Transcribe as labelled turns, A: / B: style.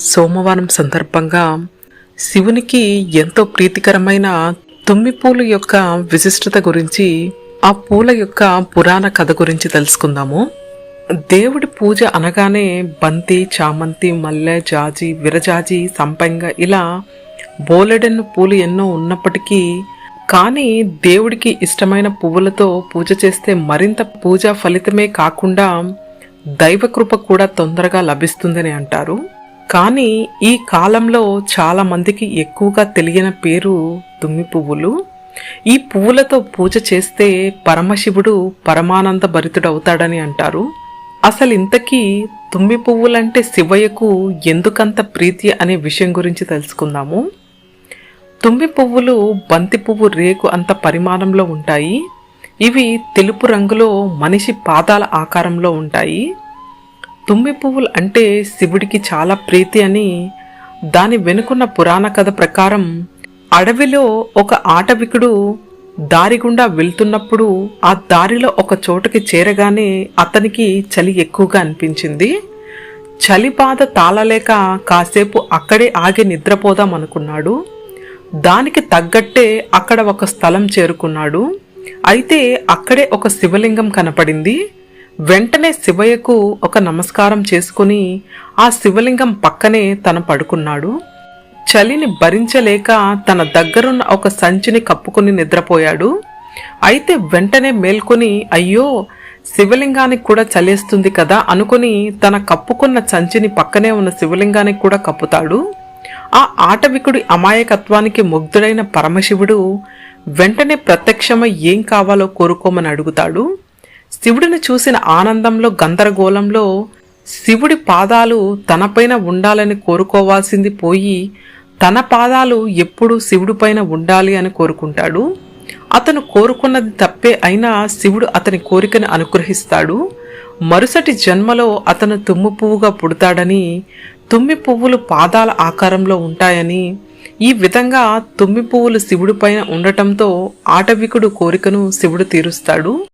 A: సోమవారం సందర్భంగా శివునికి ఎంతో ప్రీతికరమైన తుమ్మి పూలు యొక్క విశిష్టత గురించి ఆ పూల యొక్క పురాణ కథ గురించి తెలుసుకుందాము. దేవుడి పూజ అనగానే బంతి చామంతి మల్లె జాజి విరజాజి సంపంగ ఇలా బోలెడన్ను పూలు ఎన్నో ఉన్నప్పటికీ కానీ దేవుడికి ఇష్టమైన పువ్వులతో పూజ చేస్తే మరింత పూజ ఫలితమే కాకుండా దైవకృప కూడా తొందరగా లభిస్తుందని అంటారు. కానీ ఈ కాలంలో చాలామందికి ఎక్కువగా తెలియని పేరు తుమ్మి పువ్వులు. ఈ పువ్వులతో పూజ చేస్తే పరమశివుడు పరమానంద భరితుడవుతాడని అంటారు. అసలు ఇంతకీ తుమ్మి పువ్వులంటే శివయ్యకు ఎందుకంత ప్రీతి అనే విషయం గురించి తెలుసుకుందాము. తుమ్మి పువ్వులు బంతి పువ్వు రేకు అంత పరిమాణంలో ఉంటాయి. ఇవి తెలుపు రంగులో మనిషి పాదాల ఆకారంలో ఉంటాయి. తుమ్మి పువ్వులు అంటే శివుడికి చాలా ప్రీతి అని దాని వెనుకున్న పురాణ కథ ప్రకారం అడవిలో ఒక ఆటవికుడు దారి గుండా వెళ్తున్నప్పుడు ఆ దారిలో ఒక చోటుకి చేరగానే అతనికి చలి ఎక్కువగా అనిపించింది. చలి బాధ తాళలేక కాసేపు అక్కడే ఆగి నిద్రపోదాం అనుకున్నాడు. దానికి తగ్గట్టే అక్కడ ఒక స్థలం చేరుకున్నాడు. అయితే అక్కడే ఒక శివలింగం కనపడింది. వెంటనే శివయ్యకు ఒక నమస్కారం చేసుకుని ఆ శివలింగం పక్కనే తన పడుకున్నాడు. చలిని భరించలేక తన దగ్గరున్న ఒక సంచిని కప్పుకుని నిద్రపోయాడు. అయితే వెంటనే మేల్కొని అయ్యో శివలింగానికి కూడా చలేస్తుంది కదా అనుకుని తన కప్పుకున్న సంచిని పక్కనే ఉన్న శివలింగానికి కూడా కప్పుతాడు. ఆ ఆటవికుడి అమాయకత్వానికి ముగ్ధుడైన పరమశివుడు వెంటనే ప్రత్యక్షమై ఏం కావాలో కోరుకోమని అడుగుతాడు. శివుడిని చూసిన ఆనందంలో గందరగోళంలో శివుడి పాదాలు తనపైన ఉండాలని కోరుకోవాల్సింది పోయి తన పాదాలు ఎప్పుడు శివుడిపైన ఉండాలి అని కోరుకుంటాడు? అతను కోరుకున్నది తప్పే అయినా శివుడు అతని కోరికను అనుగ్రహిస్తాడు. మరుసటి జన్మలో అతను తుమ్ము పువ్వుగా పుడతాడని తుమ్మి పువ్వులు పాదాల ఆకారంలో ఉంటాయని ఈ విధంగా తుమ్మి పువ్వులు శివుడిపైన ఉండటంతో ఆటవికుడు కోరికను శివుడు తీరుస్తాడు.